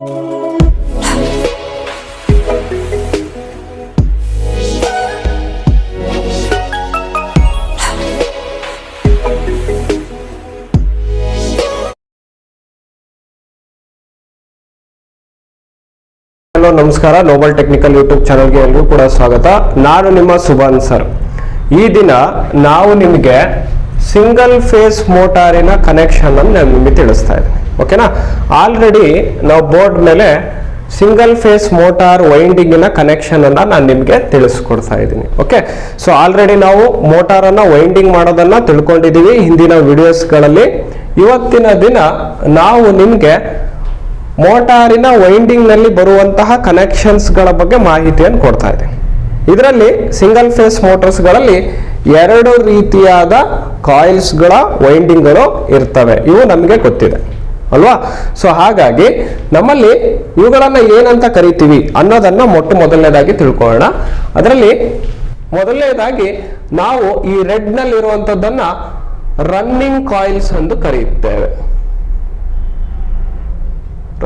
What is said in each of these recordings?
Hello, ನಮಸ್ಕಾರ. Nobel technical YouTube ಚಾನಲ್ಗೆ ಎಲ್ಲರೂ ಕೂಡ ಸ್ವಾಗತ. ನಾನು ನಿಮ್ಮ ಸುಭಾನ್ ಸರ್. ಈ ದಿನ ನಾವು ನಿಮಗೆ ಸಿಂಗಲ್ ಫೇಸ್ ಮೋಟಾರಿನ ಕನೆಕ್ಷನ್ ಅನ್ನು ನಾನು ನಿಮಗೆ ತಿಳಿಸ್ತಾ ಇದ್ದೀನಿ. ಓಕೆನಾ ಆಲ್ರೆಡಿ ನಾವು ಬೋರ್ಡ್ ಮೇಲೆ ಸಿಂಗಲ್ ಫೇಸ್ ಮೋಟಾರ್ ವೈಂಡಿಂಗಿನ ಕನೆಕ್ಷನ್ ಅನ್ನ ನಾನು ನಿಮಗೆ ತಿಳಿಸ್ಕೊಡ್ತಾ ಇದ್ದೀನಿ. ಓಕೆ ಸೊ ಆಲ್ರೆಡಿ ನಾವು ಮೋಟಾರನ್ನು ವೈಂಡಿಂಗ್ ಮಾಡೋದನ್ನ ತಿಳ್ಕೊಂಡಿದ್ದೀವಿ ಹಿಂದಿನ ವಿಡಿಯೋಸ್ಗಳಲ್ಲಿ ಇವತ್ತಿನ ದಿನ ನಾವು ನಿಮಗೆ ಮೋಟಾರಿನ ವೈಂಡಿಂಗ್ನಲ್ಲಿ ಬರುವಂತಹ ಕನೆಕ್ಷನ್ಸ್ಗಳ ಬಗ್ಗೆ ಮಾಹಿತಿಯನ್ನು ಕೊಡ್ತಾ ಇದೆ ಇದರಲ್ಲಿ ಸಿಂಗಲ್ ಫೇಸ್ ಮೋಟರ್ಸ್ಗಳಲ್ಲಿ ಎರಡು ರೀತಿಯಾದ ಕಾಯಿಲ್ಸ್ಗಳ ಗಳ ವೈಂಡಿಂಗ್ಗಳು ಇರ್ತವೆ. ಇವು ನಮಗೆ ಗೊತ್ತಿದೆ. ಅಲ್ವಾ? ಸೊ ಹಾಗಾಗಿ ನಮ್ಮಲ್ಲಿ ಇವುಗಳನ್ನ ಏನಂತ ಕರಿತೀವಿ ಅನ್ನೋದನ್ನ ಮೊಟ್ಟ ಮೊದಲನೇದಾಗಿ ತಿಳ್ಕೊಳ್ಳೋಣ. ಅದರಲ್ಲಿ ಮೊದಲನೇದಾಗಿ ನಾವು ಈ ರೆಡ್ನಲ್ಲಿ ಇರುವಂತದ್ದನ್ನ ರನ್ನಿಂಗ್ ಕಾಯಿಲ್ಸ್ ಎಂದು ಕರೆಯುತ್ತೇವೆ.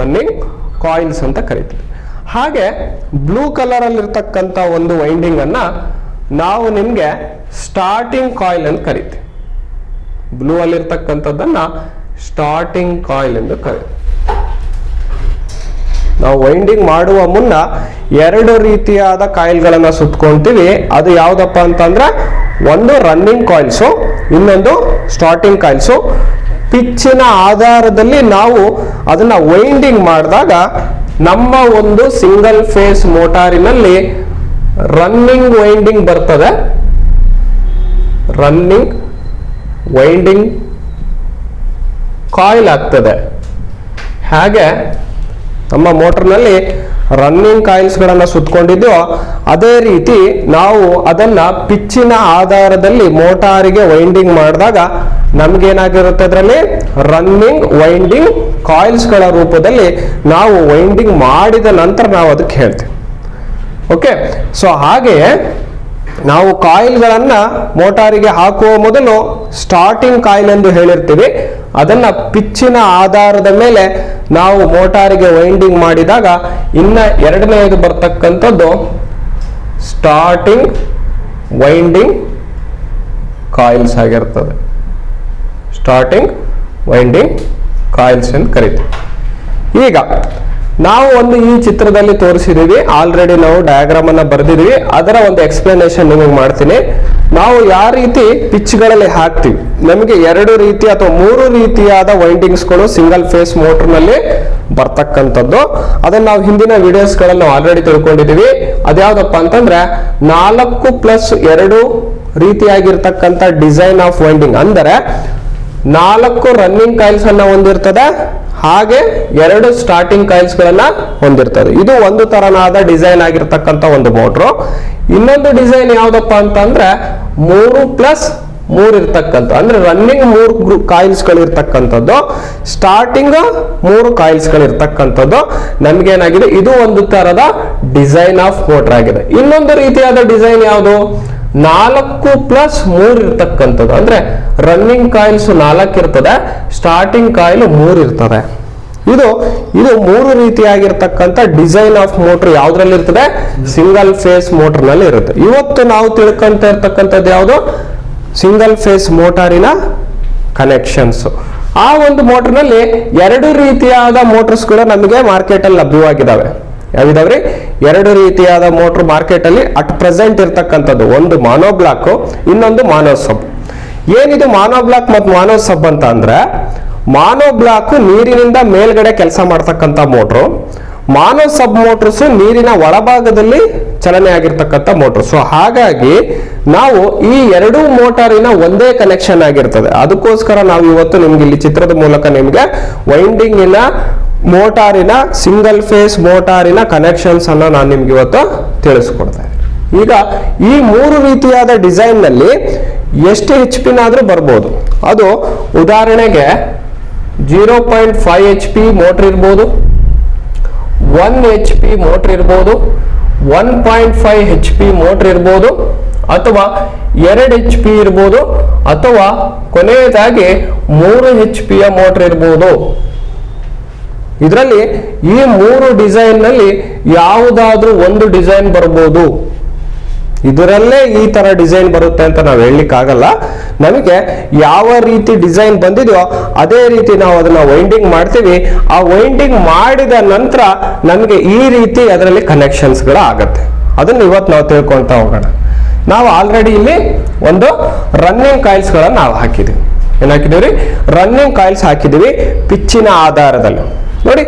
ರನ್ನಿಂಗ್ ಕಾಯಿಲ್ಸ್ ಅಂತ ಕರಿತೀವಿ. ಹಾಗೆ ಬ್ಲೂ ಕಲರ್ ಅಲ್ಲಿ ಇರ್ತಕ್ಕಂಥ ಒಂದು ವೈಂಡಿಂಗ್ ಅನ್ನ ನಾವು ನಿಮ್ಗೆ ಸ್ಟಾರ್ಟಿಂಗ್ ಕಾಯಿಲ್ ಅಂತ ಕರಿತೀವಿ. ಬ್ಲೂ ಅಲ್ಲಿ ಇರ್ತಕ್ಕಂಥದ್ದನ್ನ ಸ್ಟಾರ್ಟಿಂಗ್ ಕಾಯಿಲ್ ಎಂದು ಕರೆ ನಾವು ವೈಂಡಿಂಗ್ ಮಾಡುವ ಮುನ್ನ ಎರಡು ರೀತಿಯಾದ ಕಾಯಿಲ್ಗಳನ್ನು ಸುತ್ಕೊಂತೀವಿ. ಅದು ಯಾವ್ದಪ್ಪ ಅಂತಂದ್ರೆ ಒಂದು ರನ್ನಿಂಗ್ ಕಾಯಿಲ್ಸು ಇನ್ನೊಂದು ಸ್ಟಾರ್ಟಿಂಗ್ ಕಾಯಿಲ್ಸು ಪಿಚ್ಚಿನ ಆಧಾರದಲ್ಲಿ ನಾವು ಅದನ್ನ ವೈಂಡಿಂಗ್ ಮಾಡಿದಾಗ ನಮ್ಮ ಒಂದು ಸಿಂಗಲ್ ಫೇಸ್ ಮೋಟಾರಿನಲ್ಲಿ ರನ್ನಿಂಗ್ ವೈಂಡಿಂಗ್ ಬರ್ತದೆ. ರನ್ನಿಂಗ್ ವೈಂಡಿಂಗ್ ಕಾಯಿಲ್ ಆಗ್ತದೆ. ಹಾಗೆ ನಮ್ಮ ಮೋಟರ್ನಲ್ಲಿ ರನ್ನಿಂಗ್ ಕಾಯಿಲ್ಸ್ಗಳನ್ನು ಸುತ್ತಕೊಂಡಿದ್ದು ಅದೇ ರೀತಿ ನಾವು ಅದನ್ನ ಪಿಚ್ಚಿನ ಆಧಾರದಲ್ಲಿ ಮೋಟಾರಿಗೆ ವೈಂಡಿಂಗ್ ಮಾಡಿದಾಗ ನಮ್ಗೇನಾಗಿರುತ್ತೆ ಅದರಲ್ಲಿ? ರನ್ನಿಂಗ್ ವೈಂಡಿಂಗ್ ಕಾಯಿಲ್ಸ್ಗಳ ರೂಪದಲ್ಲಿ ನಾವು ವೈಂಡಿಂಗ್ ಮಾಡಿದ ನಂತರ ನಾವು ಅದಕ್ಕೆ ಹೇಳ್ತೀವಿ. ಓಕೆ ಸೊ ಹಾಗೆಯೇ ನಾವು ಕಾಯಿಲ್ಗಳನ್ನು ಮೋಟಾರಿಗೆ ಹಾಕುವ ಮೊದಲು ಸ್ಟಾರ್ಟಿಂಗ್ ಕಾಯಿಲ್ ಎಂದು ಹೇಳಿರ್ತೀವಿ. ಅದನ್ನ ಪಿಚ್ಚಿನ ಆಧಾರದ ಮೇಲೆ ನಾವು ಮೋಟಾರಿಗೆ ವೈಂಡಿಂಗ್ ಮಾಡಿದಾಗ ಇನ್ನ ಎರಡನೆಯದು ಬರ್ತಕ್ಕಂಥದ್ದು ಸ್ಟಾರ್ಟಿಂಗ್ ವೈಂಡಿಂಗ್ ಕಾಯಿಲ್ಸ್ ಆಗಿರ್ತದೆ. ಸ್ಟಾರ್ಟಿಂಗ್ ವೈಂಡಿಂಗ್ ಕಾಯಿಲ್ಸ್ ಅಂತ ಕರೀತೀವಿ. ಈಗ ನಾವು ಒಂದು ಈ ಚಿತ್ರದಲ್ಲಿ ತೋರಿಸಿದೀವಿ ಆಲ್ರೆಡಿ ನಾವು ಡಯಾಗ್ರಾಮ್ ಅನ್ನ ಬರೆದಿದೀವಿ ಅದರ ಒಂದು ಎಕ್ಸ್ಪ್ಲನೇಷನ್ ನಿಮಗೆ ಮಾಡ್ತೀನಿ. ನಾವು ಯಾವ ರೀತಿ ಪಿಚ್ಗಳಲ್ಲಿ ಹಾಕ್ತಿವಿ. ನಮಗೆ ಎರಡು ರೀತಿ ಅಥವಾ ಮೂರು ರೀತಿಯಾದ ವೈಂಡಿಂಗ್ಸ್ಗಳು ಸಿಂಗಲ್ ಫೇಸ್ನಲ್ಲಿ ಬರ್ತಕ್ಕಂಥದ್ದು. ಅದನ್ನ ನಾವು ಹಿಂದಿನ ವಿಡಿಯೋಸ್ಗಳಲ್ಲಿ ನಾವು ಆಲ್ರೆಡಿ ತಿಳ್ಕೊಂಡಿದೀವಿ ಅದ್ಯಾವ್ದಪ್ಪ ಅಂತಂದ್ರೆ ನಾಲ್ಕು ಪ್ಲಸ್ ಎರಡು ರೀತಿಯಾಗಿರ್ತಕ್ಕಂಥ ಡಿಸೈನ್ ಆಫ್ ವೈಂಡಿಂಗ್ ಅಂದರೆ ನಾಲ್ಕು ರನ್ನಿಂಗ್ ಕಾಯಿಲ್ಸ್ ಅನ್ನ ಹೊಂದಿರ್ತದೆ. ಹಾಗೆ ಎರಡು ಸ್ಟಾರ್ಟಿಂಗ್ ಕಾಯಿಲ್ಸ್ ಗಳನ್ನ ಹೊಂದಿರ್ತದೆ. ಇದು ಒಂದು ತರನಾದ ಡಿಸೈನ್ ಆಗಿರ್ತಕ್ಕಂತ ಒಂದು ಮೋಟ್ರು ಇನ್ನೊಂದು ಡಿಸೈನ್ ಯಾವ್ದಪ್ಪ ಅಂತಂದ್ರೆ ಮೂರು ಪ್ಲಸ್ ಮೂರ್ ಇರ್ತಕ್ಕಂಥ, ಅಂದ್ರೆ ರನ್ನಿಂಗ್ ಮೂರು ಕಾಯಿಲ್ಸ್ ಗಳಿರ್ತಕ್ಕಂಥದ್ದು ಸ್ಟಾರ್ಟಿಂಗ್ ಮೂರು ಕಾಯಿಲ್ಸ್ ಗಳಿರ್ತಕ್ಕಂಥದ್ದು. ನಮ್ಗೇನಾಗಿದೆ? ಇದು ಒಂದು ತರದ ಡಿಸೈನ್ ಆಫ್ ಮೋಟರ್ ಆಗಿದೆ. ಇನ್ನೊಂದು ರೀತಿಯಾದ ಡಿಸೈನ್ ಯಾವುದು? ನಾಲ್ಕು ಪ್ಲಸ್ ಮೂರ್ ಇರ್ತಕ್ಕಂಥದ್ದು. ಅಂದ್ರೆ ರನ್ನಿಂಗ್ ಕಾಯಿಲ್ಸ್ ನಾಲ್ಕು ಇರ್ತದೆ ಸ್ಟಾರ್ಟಿಂಗ್ ಕಾಯಿಲ್ ಮೂರ್ ಇರ್ತದೆ. ಇದು ಇದು ಮೂರು ರೀತಿಯಾಗಿರ್ತಕ್ಕಂಥ ಡಿಸೈನ್ ಆಫ್ ಮೋಟರ್ ಯಾವ್ದ್ರಲ್ಲಿ ಇರ್ತದೆ? ಸಿಂಗಲ್ ಫೇಸ್ ಮೋಟರ್ನಲ್ಲಿ ಇರುತ್ತೆ. ಇವತ್ತು ನಾವು ತಿಳ್ಕೊಂತ ಇರ್ತಕ್ಕಂಥದ್ದು ಯಾವುದು? ಸಿಂಗಲ್ ಫೇಸ್ ಮೋಟಾರಿನ ಕನೆಕ್ಷನ್ಸ್ ಆ ಒಂದು ಮೋಟರ್ನಲ್ಲಿ ನಲ್ಲಿ ಎರಡು ರೀತಿಯಾದ ಮೋಟರ್ಸ್ ಕೂಡ ನಮಗೆ ಮಾರ್ಕೆಟ್ ಅಲ್ಲಿ ಲಭ್ಯವಾಗಿದ್ದಾವೆ ಯಾವಿದಾವ್ರಿ ಎರಡು ರೀತಿಯಾದ ಮೋಟರ್ ಮಾರ್ಕೆಟ್ ಅಲ್ಲಿ ಅಟ್ ಪ್ರೆಸೆಂಟ್ ಇರ್ತಕ್ಕಂಥದ್ದು. ಒಂದು ಮಾನೋ ಬ್ಲಾಕ್ ಇನ್ನೊಂದು ಮಾನೋ ಸಬ್ ಏನಿದು ಮಾನೋ ಬ್ಲಾಕ್ ಮತ್ತು ಮಾನೋ ಸಬ್ ಅಂತ ಅಂದ್ರೆ ಮಾನೋ ಬ್ಲಾಕ್ ನೀರಿನಿಂದ ಮೇಲ್ಗಡೆ ಕೆಲಸ ಮಾಡ್ತಕ್ಕಂಥ ಮೋಟ್ರು ಮಾನೋ ಸಬ್ ಮೋಟರ್ಸ್ ನೀರಿನ ಒಳಭಾಗದಲ್ಲಿ ಚಲನೆ ಆಗಿರ್ತಕ್ಕಂಥ ಮೋಟರ್ ಸೊ ಹಾಗಾಗಿ ನಾವು ಈ ಎರಡೂ ಮೋಟಾರಿನ ಒಂದೇ ಕನೆಕ್ಷನ್ ಆಗಿರ್ತದೆ. ಅದಕ್ಕೋಸ್ಕರ ನಾವು ಇವತ್ತು ನಿಮ್ಗೆ ಇಲ್ಲಿ ಚಿತ್ರದ ಮೂಲಕ ನಿಮ್ಗೆ ವೈಂಡಿಂಗಿನ ಮೋಟಾರಿನ ಸಿಂಗಲ್ ಫೇಸ್ ಮೋಟಾರಿನ ಕನೆಕ್ಷನ್ಸ್ ಅನ್ನ ನಾನು ನಿಮ್ಗೆ ಇವತ್ತು ತಿಳಿಸ್ಕೊಡ್ತಾ ಈಗ ಈ ಮೂರು ರೀತಿಯಾದ ಡಿಸೈನ್ನಲ್ಲಿ ಎಷ್ಟು ಹೆಚ್ ಪಿನಾದ್ರೂ ಬರ್ಬೋದು. ಅದು ಉದಾಹರಣೆಗೆ zero point five H P motor ಇರ್ಬೋದು. ಒನ್ ಎಚ್ ಪಿ ಮೋಟರ್ ಇರ್ಬೋದು one point five H P motor ಇರ್ಬೋದು, ಅಥವಾ ಎರಡು ಎಚ್ ಪಿ ಇರ್ಬೋದು, ಅಥವಾ ಕೊನೆಯದಾಗಿ ಮೂರು ಎಚ್ ಪಿಯ ಮೋಟರ್ ಇರ್ಬೋದು. ಇದರಲ್ಲಿ ಈ ಮೂರು ಡಿಸೈನ್ನಲ್ಲಿ ಯಾವುದಾದ್ರೂ ಒಂದು ಡಿಸೈನ್ ಬರ್ಬೋದು. ಇದರಲ್ಲೇ ಈ ತರ ಡಿಸೈನ್ ಬರುತ್ತೆ ಅಂತ ನಾವು ಹೇಳಲಿಕ್ಕಾಗಲ್ಲ. ನಮಗೆ ಯಾವ ರೀತಿ ಡಿಸೈನ್ ಬಂದಿದೆಯೋ ಅದೇ ರೀತಿ ನಾವು ಅದನ್ನ ವೈಂಡಿಂಗ್ ಮಾಡ್ತೀವಿ. ಆ ವೈಂಡಿಂಗ್ ಮಾಡಿದ ನಂತರ ನಮಗೆ ಈ ರೀತಿ ಅದರಲ್ಲಿ ಕನೆಕ್ಷನ್ಸ್ಗಳು ಆಗುತ್ತೆ. ಅದನ್ನ ಇವತ್ತು ನಾವು ತಿಳ್ಕೊಳ್ತಾ ಹೋಗೋಣ. ನಾವು ಆಲ್ರೆಡಿ ಇಲ್ಲಿ ಒಂದು ರನ್ನಿಂಗ್ ಕಾಯಿಲ್ಸ್ಗಳನ್ನು ನಾವು ಹಾಕಿದ್ದೀವಿ ಏನ್ ಹಾಕಿದೀವಿ ರೀ ರನ್ನಿಂಗ್ ಕಾಯಿಲ್ಸ್ ಹಾಕಿದೀವಿ ಪಿಚ್ಚಿನ ಆಧಾರದಲ್ಲಿ. ನೋಡಿ,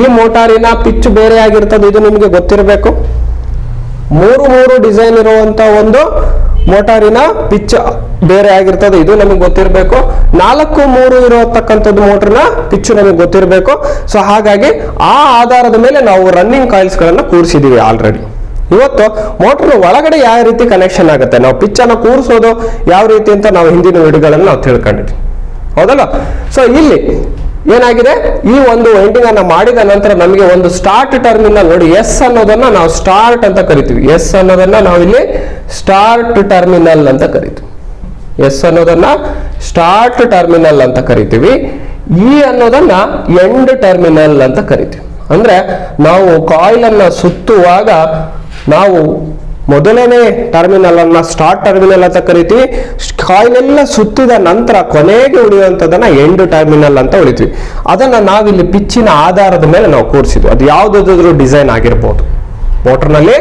ಈ ಮೋಟಾರಿನ ಪಿಚ್ ಬೇರೆ ಆಗಿರ್ತದೆ, ಇದು ನಿಮಗೆ ಗೊತ್ತಿರಬೇಕು. ಮೂರು ಮೂರು ಡಿಸೈನ್ ಇರುವಂತ ಒಂದು ಮೋಟಾರಿನ ಪಿಚ್ ಬೇರೆ ಆಗಿರ್ತದೆ, ಇದು ನಮಗೆ ಗೊತ್ತಿರಬೇಕು. ನಾಲ್ಕು ಮೂರು ಇರತಕ್ಕಂಥದ್ದು ಮೋಟರ್ನ ಪಿಚ್ ನಮಗೆ ಗೊತ್ತಿರಬೇಕು. ಸೊ ಹಾಗಾಗಿ ಆ ಆಧಾರದ ಮೇಲೆ ನಾವು ರನ್ನಿಂಗ್ ಕಾಯಿಲ್ಸ್ ಗಳನ್ನ ಕೂರಿಸಿದೀವಿ ಆಲ್ರೆಡಿ ಇವತ್ತು ಮೋಟರ್ ಒಳಗಡೆ ಯಾವ ರೀತಿ ಕನೆಕ್ಷನ್ ಆಗುತ್ತೆ, ನಾವು ಪಿಚ್ ಅನ್ನ ಕೂರಿಸೋದು ಯಾವ ರೀತಿ ಅಂತ ನಾವು ಹಿಂದಿನ ವಿಡಿಯೋಗಳನ್ನು ನಾವು ತಿಳ್ಕೊಂಡಿದ್ವಿ. ಹೌದಲ್ಲ ಸೊ ಇಲ್ಲಿ ಏನಾಗಿದೆ? ಈ ಒಂದು ವೈಂಡಿಂಗ್ ಅನ್ನ ಮಾಡಿದ ನಂತರ ನಮಗೆ ಒಂದು ಸ್ಟಾರ್ಟ್ ಟರ್ಮಿನಲ್ ನೋಡಿ ಎಸ್ ಅನ್ನೋದನ್ನ ನಾವು ಸ್ಟಾರ್ಟ್ ಅಂತ ಕರಿತೀವಿ. ಎಸ್ ಅನ್ನೋದನ್ನ ನಾವು ಇಲ್ಲಿ ಸ್ಟಾರ್ಟ್ ಟರ್ಮಿನಲ್ ಅಂತ ಕರಿತೀವಿ. ಎಸ್ ಅನ್ನೋದನ್ನ ಸ್ಟಾರ್ಟ್ ಟರ್ಮಿನಲ್ ಅಂತ ಕರಿತೀವಿ. ಇ ಅನ್ನೋದನ್ನ ಎಂಡ್ ಟರ್ಮಿನಲ್ ಅಂತ ಕರಿತೀವಿ. ಅಂದ್ರೆ ನಾವು ಕಾಯಿಲ್ ಅನ್ನ ಸುತ್ತುವಾಗ ನಾವು ಮೊದಲನೇ ಟರ್ಮಿನಲ್ ಅನ್ನ ಸ್ಟಾರ್ಟ್ ಟರ್ಮಿನಲ್ ಅಂತ ಕರಿತೀವಿ. ಕಾಯಿಲ್ ಎಲ್ಲ ಸುತ್ತಿದ ನಂತರ ಕೊನೆಗೆ ಉಳಿಯುವಂಥದ್ದನ್ನ ಎಂಡ್ ಟರ್ಮಿನಲ್ ಅಂತ ಉಳಿತೀವಿ. ಅದನ್ನ ನಾವಿಲ್ಲಿ ಪಿಚ್ಚಿನ ಆಧಾರದ ಮೇಲೆ ನಾವು ಕೂರಿಸಿದ್ವಿ. ಅದು ಯಾವುದಾದ್ರೂ ಡಿಸೈನ್ ಆಗಿರ್ಬೋದು. ಮೋಟರ್ನಲ್ಲಿ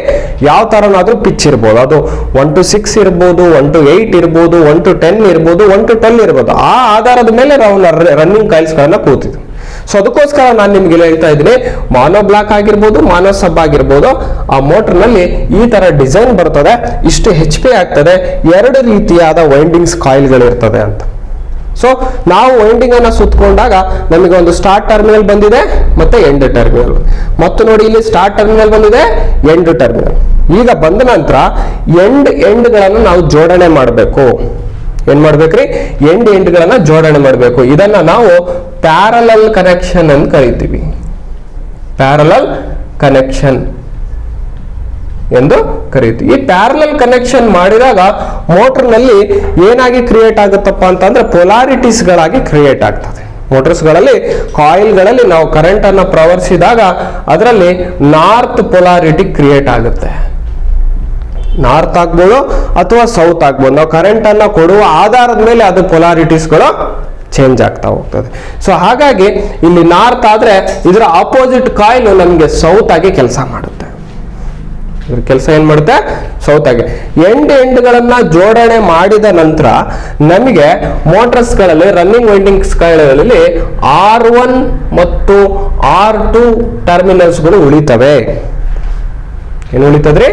ಯಾವ ತರನಾದ್ರೂ ಪಿಚ್ ಇರ್ಬೋದು. ಅದು ಒನ್ ಟು ಸಿಕ್ಸ್ ಇರ್ಬೋದು ಒನ್ ಟು ಏಯ್ಟ್ ಇರ್ಬೋದು ಒನ್ ಟು ಟೆನ್ ಇರ್ಬೋದು ಒನ್ ಟು ಟ್ವೆಲ್ ಇರ್ಬೋದು. ಆ ಆಧಾರದ ಮೇಲೆ ನಾವು ರನ್ನಿಂಗ್ ಕಾಯಿಲ್ಸ್ಗಳನ್ನ ಕೂತಿದ್ವಿ. ಸೊ ಅದಕ್ಕೋಸ್ಕರ ನಾನು ನಿಮ್ಗೆ ಹೇಳ್ತಾ ಇದ್ದೀನಿ ಮಾನೋ ಬ್ಲಾಕ್ ಆಗಿರ್ಬೋದು ಮಾನೋ ಸಬ್ ಆಗಿರ್ಬೋದು, ಆ ಮೋಟರ್ನಲ್ಲಿ ಈ ತರ ಡಿಸೈನ್ ಬರ್ತದೆ, ಇಷ್ಟು ಹೆಚ್ ಪಿ ಆಗ್ತದೆ, ಎರಡು ರೀತಿಯಾದ ವೈಂಡಿಂಗ್ಸ್ ಕಾಯಿಲ್ಗಳಿರ್ತದೆ ಅಂತ. ಸೊ ನಾವು ವೈಂಡಿಂಗ್ ಅನ್ನ ಸುತ್ತಕೊಂಡಾಗ ನಮಗೆ ಒಂದು ಸ್ಟಾರ್ಟ್ ಟರ್ಮಿನಲ್ ಬಂದಿದೆ, ಮತ್ತೆ ಎಂಡ್ ಟರ್ಮಿನಲ್ ಮತ್ತು ನೋಡಿ ಇಲ್ಲಿ ಸ್ಟಾರ್ಟ್ ಟರ್ಮಿನಲ್ ಬಂದಿದೆ ಎಂಡ್ ಟರ್ಮಿನಲ್ ಈಗ ಬಂದ ನಂತರ ಎಂಡ್ ಎಂಡ್ಗಳನ್ನು ನಾವು ಜೋಡಣೆ ಮಾಡಬೇಕು. ಏನ್ ಮಾಡ್ಬೇಕ್ರಿ? ಎಂಡ್ ಎಂಡ್ಗಳನ್ನ ಜೋಡಣೆ ಮಾಡಬೇಕು. ಇದನ್ನ ನಾವು ಪ್ಯಾರಲಲ್ ಕನೆಕ್ಷನ್ ಅಂತ ಕರಿತೀವಿ. ಪ್ಯಾರಲಲ್ ಕನೆಕ್ಷನ್ ಎಂದು ಕರೀತೀವಿ. ಈ ಪ್ಯಾರಲಲ್ ಕನೆಕ್ಷನ್ ಮಾಡಿದಾಗ ಮೋಟರ್ನಲ್ಲಿ ಏನಾಗಿ ಕ್ರಿಯೇಟ್ ಆಗುತ್ತಪ್ಪ ಅಂತಂದ್ರೆ ಪೊಲಾರಿಟೀಸ್ ಗಳಾಗಿ ಕ್ರಿಯೇಟ್ ಆಗ್ತದೆ. ಮೋಟರ್ಸ್ ಕಾಯಿಲ್ಗಳಲ್ಲಿ ಕಾಯಿಲ್ಗಳಲ್ಲಿ ನಾವು ಕರೆಂಟ್ ಅನ್ನ ಪ್ರವರ್ಸಿದಾಗ ಅದರಲ್ಲಿ ನಾರ್ತ್ ಪೊಲಾರಿಟಿ ಕ್ರಿಯೇಟ್ ಆಗುತ್ತೆ. ನಾರ್ತ್ ಆಗ್ಬೋದು ಅಥವಾ ಸೌತ್ ಆಗ್ಬೋದು. ನಾವು ಕರೆಂಟ್ ಅನ್ನ ಕೊಡುವ ಆಧಾರದ ಮೇಲೆ ಅದು ಪೊಲಾರಿಟೀಸ್ಗಳು ಚೇಂಜ್ ಆಗ್ತಾ ಹೋಗ್ತದೆ. ಸೊ ಹಾಗಾಗಿ ಇಲ್ಲಿ ನಾರ್ತ್ ಆದ್ರೆ ಇದರ ಅಪೋಸಿಟ್ ಕಾಯಿಲ್ ನಮಗೆ ಸೌತ್ ಆಗಿ ಕೆಲಸ ಮಾಡುತ್ತೆ. ಇದ್ರ ಕೆಲಸ ಏನ್ ಮಾಡುತ್ತೆ? ಸೌತ್ ಆಗಿ. ಎಂಡ್ ಎಂಡ್ಗಳನ್ನ ಜೋಡಣೆ ಮಾಡಿದ ನಂತರ ನಮಗೆ ಮೋಟರ್ಸ್ಗಳಲ್ಲಿ ರನ್ನಿಂಗ್ ವೈಂಡಿಂಗ್ಸ್ಗಳಲ್ಲಿ ಆರ್ ಒನ್ ಮತ್ತು ಆರ್ ಟು ಟರ್ಮಿನಲ್ಸ್ಗಳು ಉಳಿತವೆ. ಏನು ಉಳಿತದ್ರಿ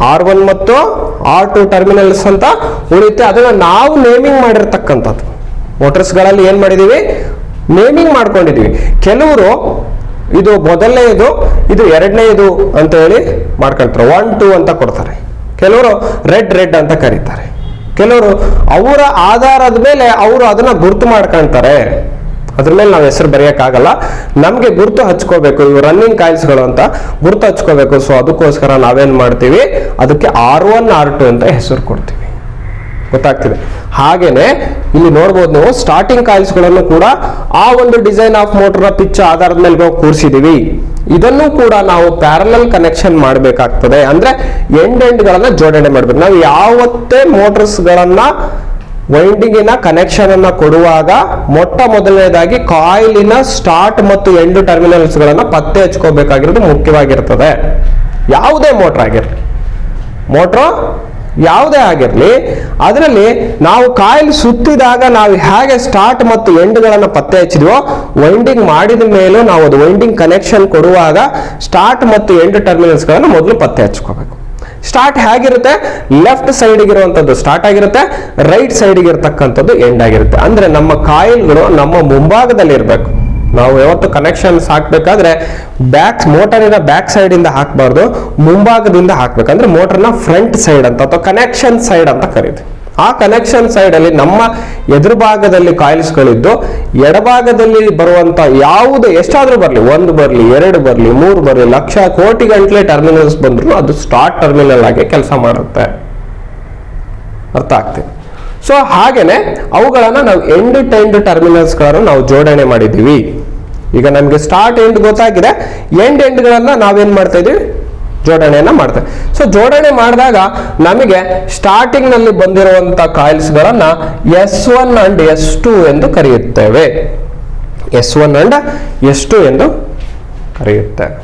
ಆರ್ ಒನ್ ಮತ್ತು ಆರ್ ಟು ಟರ್ಮಿನಲ್ಸ್ ಅಂತ ಉಳಿತೆ ಅದನ್ನ ನಾವು ನೇಮಿಂಗ್ ಮಾಡಿರ್ತಕ್ಕಂಥದ್ದು. ಮೋಟರ್ಸ್ಗಳಲ್ಲಿ ಗಳಲ್ಲಿ ಏನ್ ಮಾಡಿದೀವಿ? ನೇಮಿಂಗ್ ಮಾಡ್ಕೊಂಡಿದೀವಿ. ಕೆಲವರು ಇದು ಮೊದಲನೇದು, ಇದು ಎರಡನೇದು ಅಂತ ಹೇಳಿ ಮಾಡ್ಕೊಳ್ತಾರೆ. ಒನ್ ಟೂ ಅಂತ ಕೊಡ್ತಾರೆ. ಕೆಲವರು ರೆಡ್ ರೆಡ್ ಅಂತ ಕರೀತಾರೆ. ಕೆಲವರು ಅವರ ಆಧಾರದ ಮೇಲೆ ಅವರು ಅದನ್ನ ಗುರ್ತು ಮಾಡ್ಕೊಳ್ತಾರೆ. ಅದ್ರ ಮೇಲೆ ನಾವು ಹೆಸರು ಬರೆಯೋಕ್ಕಾಗಲ್ಲ. ನಮಗೆ ಗುರುತು ಹಚ್ಕೋಬೇಕು, ಇವು ರನ್ನಿಂಗ್ ಕಾಯಿಲ್ಸ್ಗಳು ಅಂತ ಗುರುತು ಹಚ್ಕೋಬೇಕು. ಸೊ ಅದಕ್ಕೋಸ್ಕರ ನಾವೇನು ಮಾಡ್ತೀವಿ? ಅದಕ್ಕೆ ಆರ್ ಒನ್ ಆರ್ ಟು ಅಂತ ಹೆಸರು ಕೊಡ್ತೀವಿ. ಗೊತ್ತಾಗ್ತಿದೆ? ಹಾಗೇನೆ ಇಲ್ಲಿ ನೋಡ್ಬೋದು ನೀವು ಸ್ಟಾರ್ಟಿಂಗ್ ಕಾಯಿಲ್ಸ್ಗಳನ್ನು ಕೂಡ ಆ ಒಂದು ಡಿಸೈನ್ ಆಫ್ ಮೋಟರ್ ಪಿಚ್ ಆಧಾರದ ಮೇಲೆ ನಾವು ಕೂರಿಸಿದೀವಿ. ಇದನ್ನು ಕೂಡ ನಾವು ಪ್ಯಾರಲಲ್ ಕನೆಕ್ಷನ್ ಮಾಡಬೇಕಾಗ್ತದೆ. ಅಂದ್ರೆ ಎಂಡ್ ಎಂಡ್ ಗಳನ್ನ ಜೋಡಣೆ ಮಾಡ್ಬೇಕು. ನಾವು ಯಾವತ್ತೇ ಮೋಟರ್ಸ್ ಗಳನ್ನ ವೈಂಡಿಂಗಿನ ಕನೆಕ್ಷನ್ ಅನ್ನ ಕೊಡುವಾಗ ಮೊಟ್ಟ ಮೊದಲನೇದಾಗಿ ಕಾಯಿಲಿನ ಸ್ಟಾರ್ಟ್ ಮತ್ತು ಎಂಡ್ ಟರ್ಮಿನಲ್ಸ್ ಗಳನ್ನ ಪತ್ತೆ ಹಚ್ಕೋಬೇಕಾಗಿರೋದು ಮುಖ್ಯವಾಗಿರ್ತದೆ. ಯಾವುದೇ ಮೋಟರ್ ಆಗಿರಲಿ. ಮೋಟ್ರು ಯಾವುದೇ ಆಗಿರಲಿ. ಅದರಲ್ಲಿ ನಾವು ಕಾಯಿಲ್ ಸುತ್ತಿದಾಗ ನಾವು ಹೇಗೆ ಸ್ಟಾರ್ಟ್ ಮತ್ತು ಎಂಡ್ಗಳನ್ನು ಪತ್ತೆ ಹಚ್ಚಿದ್ವೋ ವೈಂಡಿಂಗ್ ಮಾಡಿದ ಮೇಲೂ ನಾವು ಅದು ವೈಂಡಿಂಗ್ ಕನೆಕ್ಷನ್ ಕೊಡುವಾಗ ಸ್ಟಾರ್ಟ್ ಮತ್ತು ಎಂಡ್ ಟರ್ಮಿನಲ್ಸ್ಗಳನ್ನು ಮೊದಲು ಪತ್ತೆ ಹಚ್ಕೋಬೇಕು. ಸ್ಟಾರ್ಟ್ ಹೇಗಿರುತ್ತೆ? ಲೆಫ್ಟ್ ಸೈಡ್ಗೆ ಇರುವಂತದ್ದು ಸ್ಟಾರ್ಟ್ ಆಗಿರುತ್ತೆ ರೈಟ್ ಸೈಡ್ಗೆ ಇರತಕ್ಕಂಥದ್ದು ಎಂಡ್ ಆಗಿರುತ್ತೆ. ಅಂದ್ರೆ ನಮ್ಮ ಕಾಯಿಲ್ಗಳು ನಮ್ಮ ಮುಂಭಾಗದಲ್ಲಿ ಇರಬೇಕು. ನಾವು ಯಾವತ್ತು ಕನೆಕ್ಷನ್ಸ್ ಹಾಕ್ಬೇಕಾದ್ರೆ ಬ್ಯಾಕ್ ಮೋಟರಿನ ಬ್ಯಾಕ್ ಸೈಡ್ ಇಂದ ಹಾಕಬಾರ್ದು, ಮುಂಭಾಗದಿಂದ ಹಾಕ್ಬೇಕು. ಅಂದ್ರೆ ಮೋಟರ್ನ ಫ್ರಂಟ್ ಸೈಡ್ ಅಂತ, ಅಥವಾ ಕನೆಕ್ಷನ್ ಸೈಡ್ ಅಂತ ಕರೀತೀವಿ. ಆ ಕನೆಕ್ಷನ್ ಸೈಡ್ ಅಲ್ಲಿ ನಮ್ಮ ಎದುರು ಭಾಗದಲ್ಲಿ ಕಾಯಿಲ್ಸ್ಗಳಿದ್ದು ಎಡಭಾಗದಲ್ಲಿ ಬರುವಂತ ಯಾವುದು ಎಷ್ಟಾದ್ರೂ ಬರಲಿ, ಒಂದು ಬರಲಿ, ಎರಡು ಬರಲಿ, ಮೂರು ಬರಲಿ, ಲಕ್ಷ, ಕೋಟಿ ಗಂಟಲೆ ಟರ್ಮಿನಲ್ಸ್ ಬಂದ್ರು ಅದು ಸ್ಟಾರ್ಟ್ ಟರ್ಮಿನಲ್ ಆಗಿ ಕೆಲಸ ಮಾಡುತ್ತೆ. ಅರ್ಥ ಆಗ್ತದೆ. ಸೊ ಹಾಗೇನೆ ಅವುಗಳನ್ನ ನಾವು ಎಂಡ್ ಟು ಎಂಡ್ ಟರ್ಮಿನಲ್ಸ್ಗಳನ್ನು ನಾವು ಜೋಡಣೆ ಮಾಡಿದ್ದೀವಿ. ಈಗ ನಮಗೆ ಸ್ಟಾರ್ಟ್ ಎಂಡ್ ಗೊತ್ತಾಗಿದೆ. ಎಂಡ್ ಎಂಡ್ಗಳನ್ನು ನಾವೇನ್ ಮಾಡ್ತಾ ಇದೀವಿ ಜೋಡಣೆಯನ್ನ ಮಾಡ್ತೇವೆ ಸೊ ಜೋಡಣೆ ಮಾಡಿದಾಗ ನಮಗೆ ಸ್ಟಾರ್ಟಿಂಗ್ನಲ್ಲಿ ಬಂದಿರುವಂತ ಕಾಯಿಲ್ಸ್ಗಳನ್ನ S one and S two ಎಂದು ಕರೆಯುತ್ತೇವೆ. S one and S two ಎಂದು ಕರೆಯುತ್ತೇವೆ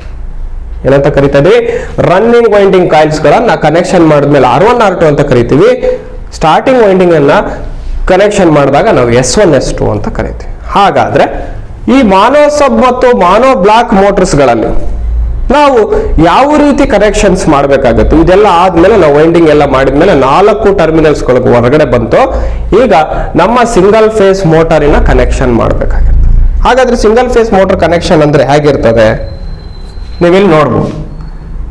ಏನಂತ ಕರಿತಾ ಇದೀವಿ? ರನ್ನಿಂಗ್ ವೈಂಡಿಂಗ್ ಕಾಯಿಲ್ಸ್ ಗಳನ್ನ ಕನೆಕ್ಷನ್ ಮಾಡಿದ್ಮೇಲೆ ಆರ್ ಒನ್ ಆರ್ ಟು ಅಂತ ಕರಿತೀವಿ. ಸ್ಟಾರ್ಟಿಂಗ್ ವೈಂಡಿಂಗ್ ಅನ್ನ ಕನೆಕ್ಷನ್ ಮಾಡಿದಾಗ ನಾವು ಎಸ್ ಒನ್ ಎಸ್ ಟು ಅಂತ ಕರಿತೀವಿ. ಹಾಗಾದ್ರೆ ಈ ಮಾನೋ ಸಬ್ ಮತ್ತು ಮಾನೋ ಬ್ಲಾಕ್ ಮೋಟರ್ಸ್ಗಳಲ್ಲಿ ನಾವು ಯಾವ ರೀತಿ ಕನೆಕ್ಷನ್ಸ್ ಮಾಡಬೇಕಾಗತ್ತೆ, ಇದೆಲ್ಲ ಆದ್ಮೇಲೆ ನಾವು ವೈಂಡಿಂಗ್ ಎಲ್ಲ ಮಾಡಿದ್ಮೇಲೆ ನಾಲ್ಕು ಟರ್ಮಿನಲ್ಸ್ ಹೊರಗಡೆ ಬಂತು. ಈಗ ನಮ್ಮ ಸಿಂಗಲ್ ಫೇಸ್ ಮೋಟಾರಿನ ಕನೆಕ್ಷನ್ ಮಾಡಬೇಕಾಗುತ್ತೆ. ಹಾಗಾದ್ರೆ ಸಿಂಗಲ್ ಫೇಸ್ ಮೋಟರ್ ಕನೆಕ್ಷನ್ ಅಂದ್ರೆ ಹೇಗಿರ್ತದೆ? ನೀವಿಲ್ಲಿ ನೋಡ್ಬೋದು.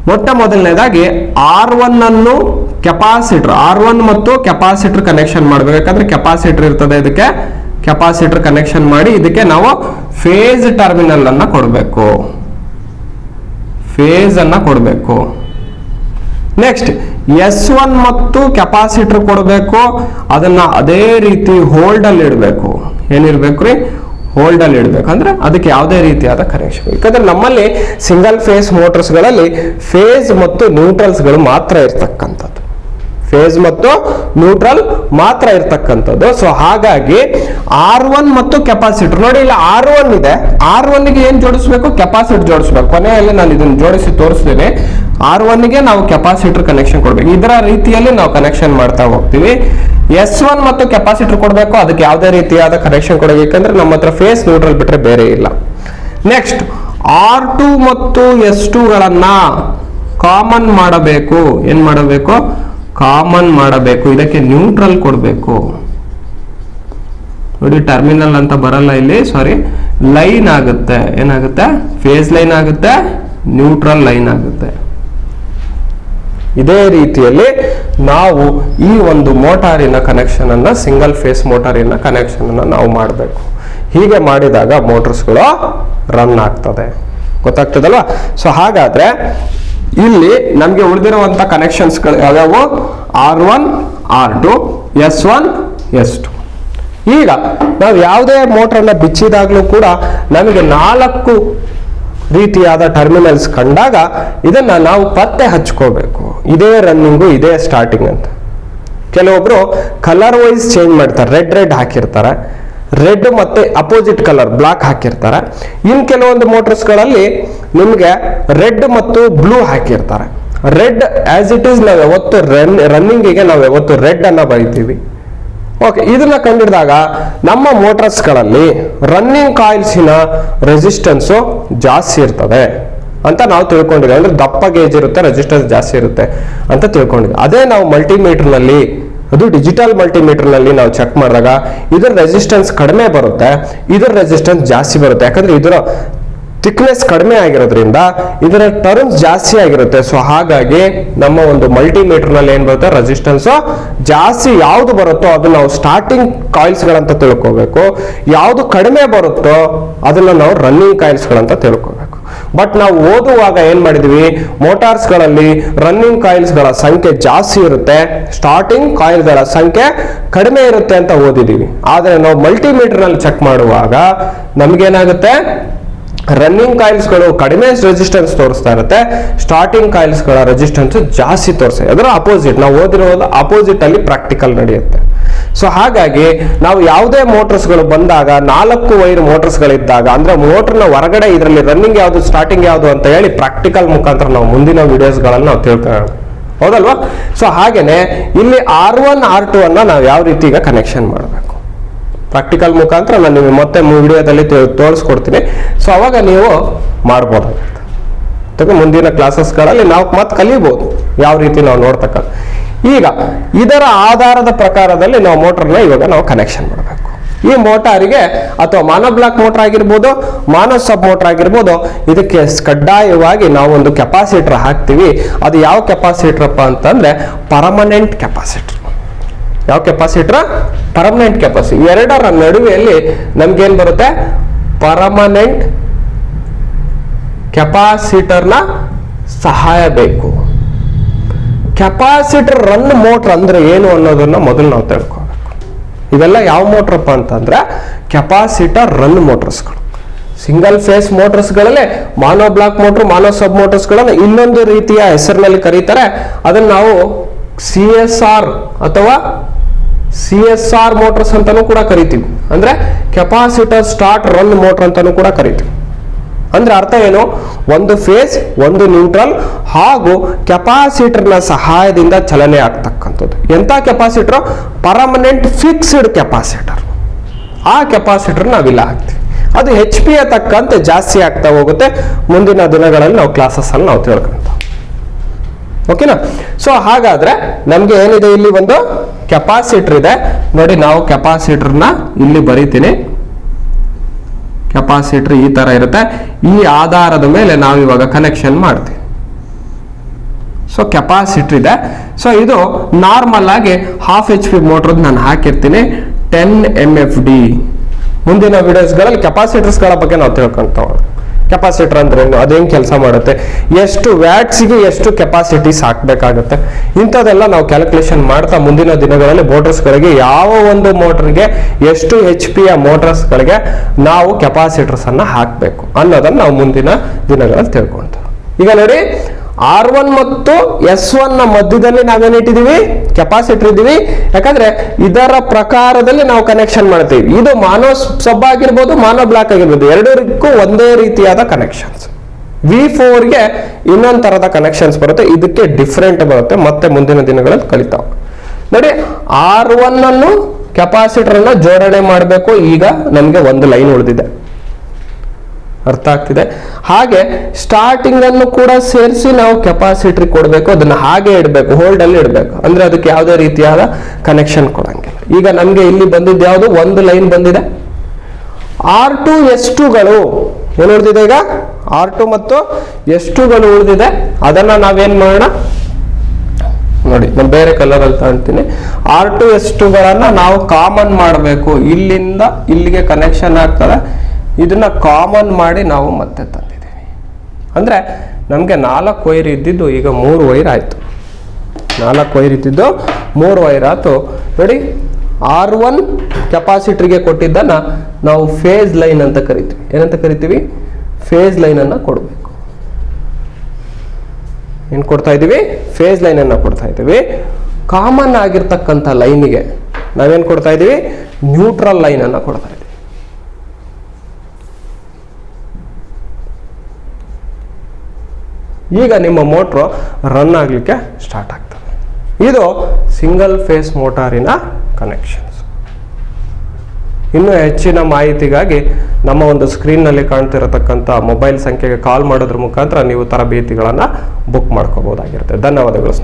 ಮೊಟ್ಟ ಮೊದಲನೇದಾಗಿ ಆರ್ ಒನ್ ಅನ್ನು ಕೆಪಾಸಿಟರ್ ಆರ್ ಒನ್ ಮತ್ತು ಕೆಪಾಸಿಟರ್ ಕನೆಕ್ಷನ್ ಮಾಡಬೇಕಾದ್ರೆ ಯಾಕಂದ್ರೆ ಕೆಪಾಸಿಟರ್ ಇರ್ತದೆ ಇದಕ್ಕೆ. ಕೆಪಾಸಿಟರ್ ಕನೆಕ್ಷನ್ ಮಾಡಿ ಇದಕ್ಕೆ ನಾವು ಫೇಸ್ ಟರ್ಮಿನಲ್ ಅನ್ನ ಕೊಡಬೇಕು. ಫೇಸ್ ಅನ್ನ ಕೊಡಬೇಕು. ನೆಕ್ಸ್ಟ್ ಎಸ್ ಒನ್ ಮತ್ತು ಕೆಪಾಸಿಟರ್ ಕೊಡಬೇಕು. ಅದನ್ನ ಅದೇ ರೀತಿ ಹೋಲ್ಡ್ ಅಲ್ಲಿ ಇಡಬೇಕು. ಏನಿರ್ಬೇಕು ರೀ? ಹೋಲ್ಡ್ ಅಲ್ಲಿ ಇಡಬೇಕು. ಅಂದ್ರೆ ಅದಕ್ಕೆ ಯಾವುದೇ ರೀತಿಯಾದ ಕನೆಕ್ಷನ್ ಯಾಕಂದ್ರೆ ನಮ್ಮಲ್ಲಿ ಸಿಂಗಲ್ ಫೇಸ್ ಮೋಟರ್ಸ್ಗಳಲ್ಲಿ ಫೇಸ್ ಮತ್ತು ನ್ಯೂಟ್ರಲ್ಸ್ಗಳು ಮಾತ್ರ ಇರ್ತಕ್ಕಂಥದ್ದು. ಫೇಸ್ ಮತ್ತು ನ್ಯೂಟ್ರಲ್ ಮಾತ್ರ ಇರ್ತಕ್ಕಂಥದ್ದು. ಸೊ ಹಾಗಾಗಿ ಆರ್ ಒನ್ ಮತ್ತು ಕೆಪಾಸಿಟರ್ ನೋಡಿ, ಇಲ್ಲಿ ಆರ್ ಒನ್ ಇದೆ. ಆರ್ಗೆ ಏನ್ ಜೋಡಿಸ್ಬೇಕು? ಕೆಪಾಸಿಟರ್ ಜೋಡಿಸ್ಬೇಕು. ಕೊನೆಯಲ್ಲಿ ನಾನು ಇದನ್ನ ಜೋಡಿಸಿ ತೋರಿಸ್ತೀನಿ. ಆರ್ಗೆ ನಾವು ಕೆಪಾಸಿಟರ್ ಕನೆಕ್ಷನ್ ಕೊಡ್ಬೇಕು. ಇದರ ರೀತಿಯಲ್ಲಿ ನಾವು ಕನೆಕ್ಷನ್ ಮಾಡ್ತಾ ಹೋಗ್ತೀವಿ. ಎಸ್ ಒನ್ ಮತ್ತು ಕೆಪಾಸಿಟರ್ ಕೊಡಬೇಕು. ಅದಕ್ಕೆ ಯಾವುದೇ ರೀತಿಯಾದ ಕನೆಕ್ಷನ್ ಕೊಡಬೇಕಂದ್ರೆ ನಮ್ಮ ಹತ್ರ ಫೇಸ್ ನ್ಯೂಟ್ರಲ್ ಬಿಟ್ರೆ ಬೇರೆ ಇಲ್ಲ. ನೆಕ್ಸ್ಟ್ ಆರ್ ಟು ಮತ್ತು ಎಸ್ ಗಳನ್ನ ಕಾಮನ್ ಮಾಡಬೇಕು. ಏನ್ ಮಾಡಬೇಕು? ಕಾಮನ್ ಮಾಡಬೇಕು, ಇದಕ್ಕೆ ನ್ಯೂಟ್ರಲ್ ಕೊಡಬೇಕು. ನೋಡಿ ಟರ್ಮಿನಲ್ ಅಂತ ಬರಲ್ಲ ಇಲ್ಲಿ ಸಾರಿ ಲೈನ್ ಆಗುತ್ತೆ. ಏನಾಗುತ್ತೆ? ಫೇಸ್ ಲೈನ್ ಆಗುತ್ತೆ ನ್ಯೂಟ್ರಲ್ ಲೈನ್ ಆಗುತ್ತೆ. ಇದೇ ರೀತಿಯಲ್ಲಿ ನಾವು ಈ ಒಂದು ಮೋಟಾರಿನ ಕನೆಕ್ಷನ್ ಅನ್ನ ಸಿಂಗಲ್ ಫೇಸ್ ಮೋಟಾರಿನ ಕನೆಕ್ಷನ್ ಅನ್ನ ನಾವು ಮಾಡಬೇಕು. ಹೀಗೆ ಮಾಡಿದಾಗ ಮೋಟರ್ಸ್ಗಳು ರನ್ ಆಗ್ತದೆ. ಗೊತ್ತಾಗ್ತದಲ್ವಾ? ಸೊ ಹಾಗಾದ್ರೆ ಇಲ್ಲಿ ನಮಗೆ ಉಳಿದಿರುವಂತ ಕನೆಕ್ಷನ್ಸ್ಗಳು ಯಾವ್ಯಾವು? R one R two S one S two ಈಗ ನಾವು ಯಾವುದೇ ಮೋಟರ್ನ ಬಿಚ್ಚಿದಾಗಲೂ ಕೂಡ ನಮಗೆ ನಾಲ್ಕು ರೀತಿಯಾದ ಟರ್ಮಿನಲ್ಸ್ ಕಂಡಾಗ ಇದನ್ನ ನಾವು ಪತ್ತೆ ಹಚ್ಕೋಬೇಕು. ಇದೇ ರನ್ನಿಂಗು ಇದೇ ಸ್ಟಾರ್ಟಿಂಗ್ ಅಂತ. ಕೆಲವೊಬ್ರು ಕಲರ್ ವೈಸ್ ಚೇಂಜ್ ಮಾಡ್ತಾರೆ ರೆಡ್ ರೆಡ್ ಹಾಕಿರ್ತಾರೆ. ರೆಡ್ ಮತ್ತೆ ಅಪೋಸಿಟ್ ಕಲರ್ ಬ್ಲಾಕ್ ಹಾಕಿರ್ತಾರೆ. ಇನ್ ಕೆಲವೊಂದು ಮೋಟರ್ಸ್ಗಳಲ್ಲಿ ನಿಮಗೆ ರೆಡ್ ಮತ್ತು ಬ್ಲೂ ಹಾಕಿರ್ತಾರೆ. ರೆಡ್ ಆಸ್ ಇಟ್ ಈಸ್ ನಾವು ಯಾವತ್ತು ರನ್, ರನ್ನಿಂಗಿಗೆ ನಾವು ಯಾವತ್ತು ರೆಡ್ ಅನ್ನ ಬರಿತೀವಿ. ಓಕೆ ಇದನ್ನ ಕಂಡಿಡಿದಾಗ ನಮ್ಮ ಮೋಟರ್ಸ್ಗಳಲ್ಲಿ ರನ್ನಿಂಗ್ ಕಾಯಿಲ್ಸಿನ ರೆಸಿಸ್ಟೆನ್ಸು ಜಾಸ್ತಿ ಇರ್ತದೆ ಅಂತ ನಾವು ತಿಳ್ಕೊಂಡಿದ್ದೀವಿ. ಅಂದ್ರೆ ದಪ್ಪ ಗೇಜ್ ಇರುತ್ತೆ ರೆಸಿಸ್ಟೆನ್ಸ್ ಜಾಸ್ತಿ ಇರುತ್ತೆ ಅಂತ ತಿಳ್ಕೊಂಡಿದ್ದೀವಿ. ಅದೇ ನಾವು ಮಲ್ಟಿಮೀಟರ್ನಲ್ಲಿ ಅದು ಡಿಜಿಟಲ್ ಮಲ್ಟಿಮೀಟರ್ನಲ್ಲಿ ನಾವು ಚೆಕ್ ಮಾಡಿದಾಗ ಇದರ ರೆಸಿಸ್ಟೆನ್ಸ್ ಕಡಿಮೆ ಬರುತ್ತೆ, ಇದರ ರೆಸಿಸ್ಟೆನ್ಸ್ ಜಾಸ್ತಿ ಬರುತ್ತೆ. ಯಾಕಂದ್ರೆ ಇದರ ಥಿಕ್ನೆಸ್ ಕಡಿಮೆ ಆಗಿರೋದ್ರಿಂದ ಇದರ ಟರ್ಮ್ಸ್ ಜಾಸ್ತಿ ಆಗಿರುತ್ತೆ. ಸೊ ಹಾಗಾಗಿ ನಮ್ಮ ಒಂದು ಮಲ್ಟಿಮೀಟರ್ ಏನ್ ಬರುತ್ತೆ? ರೆಸಿಸ್ಟೆನ್ಸ್ ಜಾಸ್ತಿ ಯಾವ್ದು ಬರುತ್ತೋ ಅದು ನಾವು ಸ್ಟಾರ್ಟಿಂಗ್ ಕಾಯಿಲ್ಸ್ ಗಳಂತ ತಿಳ್ಕೋಬೇಕು. ಯಾವ್ದು ಕಡಿಮೆ ಬರುತ್ತೋ ಅದನ್ನ ನಾವು ರನ್ನಿಂಗ್ ಕಾಯಿಲ್ಸ್ ಗಳಂತ ತಿಳ್ಕೋಬೇಕು. ಬಟ್ ನಾವು ಓದುವಾಗ ಏನ್ ಮಾಡಿದ್ವಿ? ಮೋಟಾರ್ಸ್ಗಳಲ್ಲಿ ರನ್ನಿಂಗ್ ಕಾಯಿಲ್ಸ್ಗಳ ಸಂಖ್ಯೆ ಜಾಸ್ತಿ ಇರುತ್ತೆ. ಸ್ಟಾರ್ಟಿಂಗ್ ಕಾಯಿಲ್ಗಳ ಸಂಖ್ಯೆ ಕಡಿಮೆ ಇರುತ್ತೆ ಅಂತ ಓದಿದೀವಿ. ಆದ್ರೆ ನಾವು ಮಲ್ಟಿಮೀಟರ್ನಲ್ಲಿ ಚೆಕ್ ಮಾಡುವಾಗ ನಮ್ಗೇನಾಗುತ್ತೆ ರನ್ನಿಂಗ್ ಕಾಯಿಲ್ಸ್ಗಳು ಕಡಿಮೆ ರೆಸಿಸ್ಟೆನ್ಸ್ ತೋರಿಸ್ತಾ ಇರುತ್ತೆ. ಸ್ಟಾರ್ಟಿಂಗ್ ಕಾಯಿಲ್ಸ್ಗಳ ರೆಸಿಸ್ಟೆನ್ಸ್ ಜಾಸ್ತಿ ತೋರಿಸ್ತದೆ ಅದರ ಅಪೋಸಿಟ್ ನಾವು ಓದಿರೋದು ಅಪೋಸಿಟ್ ಅಲ್ಲಿ ಪ್ರಾಕ್ಟಿಕಲ್ ನಡೆಯುತ್ತೆ. ಸೊ ಹಾಗಾಗಿ ನಾವು ಯಾವುದೇ ಮೋಟರ್ಸ್ಗಳು ಬಂದಾಗ, ನಾಲ್ಕು ವೈರ್ ಮೋಟರ್ಸ್ಗಳಿದ್ದಾಗ ಅಂದ್ರೆ ಮೋಟರ್ನ ಹೊರಗಡೆ ಇದರಲ್ಲಿ ರನ್ನಿಂಗ್ ಯಾವುದು ಸ್ಟಾರ್ಟಿಂಗ್ ಯಾವುದು ಅಂತ ಹೇಳಿ ಪ್ರಾಕ್ಟಿಕಲ್ ಮುಖಾಂತರ ನಾವು ಮುಂದಿನ ವಿಡಿಯೋಸ್ಗಳಲ್ಲಿ ನಾವು ತಿಳ್ಕೊಳ್ಳೋಣ ಹೌದಲ್ವಾ? ಸೊ ಹಾಗೇನೆ ಇಲ್ಲಿ ಆರ್ ಒನ್ ಆರ್ ಟು ಅನ್ನ ನಾವು ಯಾವ ರೀತಿ ಈಗ ಕನೆಕ್ಷನ್ ಮಾಡಬೇಕು? ಪ್ರಾಕ್ಟಿಕಲ್ ಮುಖಾಂತರ ನಾನು ನಿಮಗೆ ಮತ್ತೆ ವಿಡಿಯೋದಲ್ಲಿ ತೋರಿಸ್ಕೊಡ್ತೀನಿ. ಸೊ ಅವಾಗ ನೀವು ಮಾಡ್ಬೋದಾಗುತ್ತೆ ಜೊತೆಗೆ ಮುಂದಿನ ಕ್ಲಾಸಸ್ಗಳಲ್ಲಿ ನಾವು ಮತ್ತೆ ಕಲಿಬಹುದು ಯಾವ ರೀತಿ ನಾವು ನೋಡ್ತಕ್ಕ. ಈಗ ಇದರ ಆಧಾರದ ಪ್ರಕಾರದಲ್ಲಿ ನಾವು ಮೋಟರ್ನ ಇವಾಗ ನಾವು ಕನೆಕ್ಷನ್ ಮಾಡಬೇಕು. ಈ ಮೋಟಾರಿಗೆ ಅಥವಾ ಮಾನೋ ಬ್ಲಾಕ್ ಮೋಟರ್ ಆಗಿರ್ಬೋದು ಮಾನೋ ಸಬ್ ಮೋಟರ್ ಆಗಿರ್ಬೋದು, ಇದಕ್ಕೆ ಕಡ್ಡಾಯವಾಗಿ ನಾವು ಒಂದು ಕೆಪಾಸಿಟರ್ ಹಾಕ್ತೀವಿ. ಅದು ಯಾವ ಕೆಪಾಸಿಟರ್ ಅಪ್ಪ ಅಂತಂದ್ರೆ ಪರ್ಮನೆಂಟ್ ಕೆಪಾಸಿಟರ್ ಯಾವ ಕೆಪಾಸಿಟರ್ ಪರ್ಮನೆಂಟ್ ಕೆಪಾಸಿಟಿ ಎರಡರ ನಡುವೆಯಲ್ಲಿ ನಮ್ಗೇನ್ ಬರುತ್ತೆ? ಪರ್ಮನೆಂಟ್ ಕೆಪಾಸಿಟರ್ನ ಸಹಾಯ ಬೇಕು. ಕೆಪಾಸಿಟರ್ ರನ್ ಮೋಟರ್ ಅಂದ್ರೆ ಏನು ಅನ್ನೋದನ್ನ ಮೊದಲು ನಾವು ತಿಳ್ಕೋಬೇಕು. ಇವೆಲ್ಲ ಯಾವ ಮೋಟ್ರಪ್ಪ ಅಂತಂದ್ರೆ ಕೆಪಾಸಿಟರ್ ರನ್ ಮೋಟರ್ಸ್ಗಳು single phase ಮೋಟರ್ಸ್ಗಳಲ್ಲೇ mono block motor mono sub ಮೋಟರ್ಸ್ಗಳನ್ನು ಇನ್ನೊಂದು ರೀತಿಯ ಹೆಸರಿನಲ್ಲಿ ಕರೀತಾರೆ. ಅದನ್ನು ನಾವು ಸಿ ಎಸ್ ಆರ್ ಅಥವಾ ಸಿ ಎಸ್ ಆರ್ ಮೋಟರ್ಸ್ ಅಂತಾನೂ ಕೂಡ ಕರಿತೀವಿ. ಅಂದ್ರೆ ಕೆಪಾಸಿಟರ್ ಸ್ಟಾರ್ಟ್ ರನ್ ಮೋಟರ್ ಅಂತಾನೂ ಕೂಡ ಕರಿತೀವಿ. ಅಂದ್ರೆ ಅರ್ಥ ಏನು? ಒಂದು ಫೇಸ್ ಒಂದು ನ್ಯೂಟ್ರಲ್ ಹಾಗೂ ಕೆಪಾಸಿಟರ್ನ ಸಹಾಯದಿಂದ ಚಲನೆ ಆಗ್ತಕ್ಕಂಥದ್ದು. ಎಂಥ ಕೆಪಾಸಿಟರ್ ಪರ್ಮನೆಂಟ್ ಫಿಕ್ಸ್ಡ್ ಕೆಪಾಸಿಟರ್ ಆ ಕೆಪಾಸಿಟರ್ ನಾವಿಲ್ಲ ಹಾಕ್ತೀವಿ. ಅದು ಹೆಚ್ ಪಿ ತಕ್ಕಂತೆ ಜಾಸ್ತಿ ಆಗ್ತಾ ಹೋಗುತ್ತೆ. ಮುಂದಿನ ದಿನಗಳಲ್ಲಿ ನಾವು ಕ್ಲಾಸಸ್ ಅನ್ನು ನಾವು ತಿಳ್ಕೊಂತ ಓಕೆನಾ ಸೊ ಹಾಗಾದ್ರೆ ನಮ್ಗೆ ಏನಿದೆ ಇಲ್ಲಿ ಒಂದು ಕೆಪಾಸಿಟರ್ ಇದೆ. ನೋಡಿ, ನಾವು ಕೆಪಾಸಿಟರ್ನ ಇಲ್ಲಿ ಬರಿತೀನಿ. ಕೆಪಾಸಿಟರ್ ಈ ತರ ಇರುತ್ತೆ. ಈ ಆಧಾರದ ಮೇಲೆ ನಾವು ಇವಾಗ ಕನೆಕ್ಷನ್ ಮಾಡ್ತೀವಿ. ಸೊ ಕೆಪಾಸಿಟರ್ ಇದೆ. ಸೊ ಇದು ನಾರ್ಮಲ್ ಆಗಿ ಹಾಫ್ ಎಚ್ ಪಿ ಮೋಟರ್ ನಾನು ಹಾಕಿರ್ತೀನಿ. ಟೆನ್ ಎಂ ಎಫ್ ಡಿ ಮುಂದಿನ ವಿಡಿಯೋಸ್ಗಳಲ್ಲಿ ಕೆಪಾಸಿಟರ್ಸ್ಗಳ ಬಗ್ಗೆ ನಾವು ತಿಳ್ಕೊಂತ ಕೆಪಾಸಿಟರ್ ಅಂದ್ರೆ ಅದೇನ್ ಕೆಲಸ ಮಾಡುತ್ತೆ? ಎಷ್ಟು ವ್ಯಾಟ್ಸ್ಗೆ ಎಷ್ಟು ಕೆಪಾಸಿಟೀಸ್ ಹಾಕಬೇಕಾಗುತ್ತೆ? ಇಂಥದ್ದೆಲ್ಲ ನಾವು ಕ್ಯಾಲ್ಕುಲೇಷನ್ ಮಾಡ್ತಾ ಮುಂದಿನ ದಿನಗಳಲ್ಲಿ ಮೋಟರ್ಸ್ಗಳಿಗೆ ಯಾವ ಒಂದು ಮೋಟರ್ಗೆ ಎಷ್ಟು ಎಚ್ ಪಿಯ ಮೋಟರ್ಸ್ಗಳಿಗೆ ನಾವು ಕೆಪಾಸಿಟರ್ಸ್ ಅನ್ನ ಹಾಕಬೇಕು ಅನ್ನೋದನ್ನ ನಾವು ಮುಂದಿನ ದಿನಗಳಲ್ಲಿ ತಿಳ್ಕೊಳ್ತೇವೆ ಈಗ ನೋಡಿ ಆರ್ ಒನ್ ಮತ್ತು ಎಸ್ ಒನ್ನ ಮಧ್ಯದಲ್ಲಿ ನಾವೇನಿಟ್ಟಿದೀವಿ ಕೆಪಾಸಿಟರ್ ಇದ್ದೀವಿ. ಯಾಕಂದ್ರೆ ಇದರ ಪ್ರಕಾರದಲ್ಲಿ ನಾವು ಕನೆಕ್ಷನ್ ಮಾಡ್ತೀವಿ. ಇದು ಮಾನೋ ಸಬ್ ಆಗಿರ್ಬೋದು ಮಾನೋ ಬ್ಲಾಕ್ ಆಗಿರ್ಬೋದು. ಎರಡರಿಗೂ ಒಂದೇ ರೀತಿಯಾದ ಕನೆಕ್ಷನ್ಸ್ ವಿ ಫೋರ್ಗೆ ಇನ್ನೊಂದು ತರದ ಕನೆಕ್ಷನ್ಸ್ ಬರುತ್ತೆ. ಇದಕ್ಕೆ ಡಿಫ್ರೆಂಟ್ ಬರುತ್ತೆ. ಮತ್ತೆ ಮುಂದಿನ ದಿನಗಳಲ್ಲಿ ಕಲಿತಾವ. ನೋಡಿ, ಆರ್ ಒನ್ ಅನ್ನು ಕೆಪಾಸಿಟರ್ ಅನ್ನ ಜೋಡಣೆ ಮಾಡಬೇಕು. ಈಗ ನಮಗೆ ಒಂದು ಲೈನ್ ಉಳಿದಿದೆ. ಅರ್ಥ ಆಗ್ತಿದೆ. ಹಾಗೆ ಸ್ಟಾರ್ಟಿಂಗ್ ಅನ್ನು ಕೂಡ ಸೇರಿಸಿ ನಾವು ಕೆಪಾಸಿಟಿ ಕೊಡಬೇಕು, ಅದನ್ನ ಹಾಗೆ ಇಡಬೇಕು ಹೋಲ್ಡ್ ಅಲ್ಲಿ ಇಡಬೇಕು. ಅಂದ್ರೆ ಅದಕ್ಕೆ ಯಾವುದೇ ರೀತಿಯಾದ ಕನೆಕ್ಷನ್ ಕೊಡಂಗಿಲ್ಲ. ಈಗ ನಮಗೆ ಇಲ್ಲಿ ಬಂದಿದ್ದು ಯಾವುದು? ಒಂದು ಲೈನ್ ಬಂದಿದೆ. ಆರ್ ಟು ಎಸ್ ಟುಗಳು ಏನು ಉಳಿದಿದೆ ಈಗ? ಆರ್ ಟು ಮತ್ತು ಎಸ್ ಟುಗಳು ಉಳಿದಿದೆ. ಅದನ್ನ ನಾವೇನ್ ಮಾಡೋಣ? ನೋಡಿ, ನಾನು ಬೇರೆ ಕಲರ್ ಅಲ್ಲಿ ತಗೊಳ್ತೀನಿ ಆರ್ ಟು ಎಸ್ ಟುಗಳನ್ನ ನಾವು ಕಾಮನ್ ಮಾಡಬೇಕು. ಇಲ್ಲಿಂದ ಇಲ್ಲಿಗೆ ಕನೆಕ್ಷನ್ ಆಗ್ತದೆ. ಇದನ್ನ ಕಾಮನ್ ಮಾಡಿ ನಾವು ಮತ್ತೆ ತಂದಿದ್ದೀವಿ. ಅಂದರೆ ನಮಗೆ ನಾಲ್ಕು ವೈರ್ ಇದ್ದಿದ್ದು ಈಗ ಮೂರು ವೈರ್ ಆಯಿತು. ನಾಲ್ಕು ವೈರ್ ಇದ್ದಿದ್ದು ಮೂರು ವೈರ್ ಆಯಿತು. ನೋಡಿ ಆರ್ ಒನ್ ಕೆಪಾಸಿಟ್ರಿಗೆ ಕೊಟ್ಟಿದ್ದನ್ನು ನಾವು ಫೇಸ್ ಲೈನ್ ಅಂತ ಕರಿತೀವಿ. ಏನಂತ ಕರಿತೀವಿ? ಫೇಸ್ ಲೈನನ್ನು ಕೊಡಬೇಕು. ಏನು ಕೊಡ್ತಾ ಇದೀವಿ ಫೇಸ್ ಲೈನ್ ಅನ್ನ ಕೊಡ್ತಾ ಇದೀವಿ ಕಾಮನ್ ಆಗಿರ್ತಕ್ಕಂಥ ಲೈನಿಗೆ ನಾವೇನು ಕೊಡ್ತಾ ಇದೀವಿ ನ್ಯೂಟ್ರಲ್ ಲೈನ್ ಅನ್ನ ಕೊಡ್ತಾ ಇದೀವಿ ಈಗ ನಿಮ್ಮ ಮೋಟ್ರು ರನ್ ಆಗಲಿಕ್ಕೆ ಸ್ಟಾರ್ಟ್ ಆಗ್ತದೆ. ಇದು ಸಿಂಗಲ್ ಫೇಸ್ ಮೋಟಾರಿನ ಕನೆಕ್ಷನ್ಸ್ ಇನ್ನೂ ಹೆಚ್ಚಿನ ಮಾಹಿತಿಗಾಗಿ ನಮ್ಮ ಒಂದು ಸ್ಕ್ರೀನ್ನಲ್ಲಿ ಕಾಣ್ತಿರತಕ್ಕಂಥ ಮೊಬೈಲ್ ಸಂಖ್ಯೆಗೆ ಕಾಲ್ ಮಾಡೋದ್ರ ಮುಖಾಂತರ ನೀವು ತರಬೇತಿಗಳನ್ನು ಬುಕ್ ಮಾಡ್ಕೋಬೋದಾಗಿರುತ್ತೆ. ಧನ್ಯವಾದಗಳು.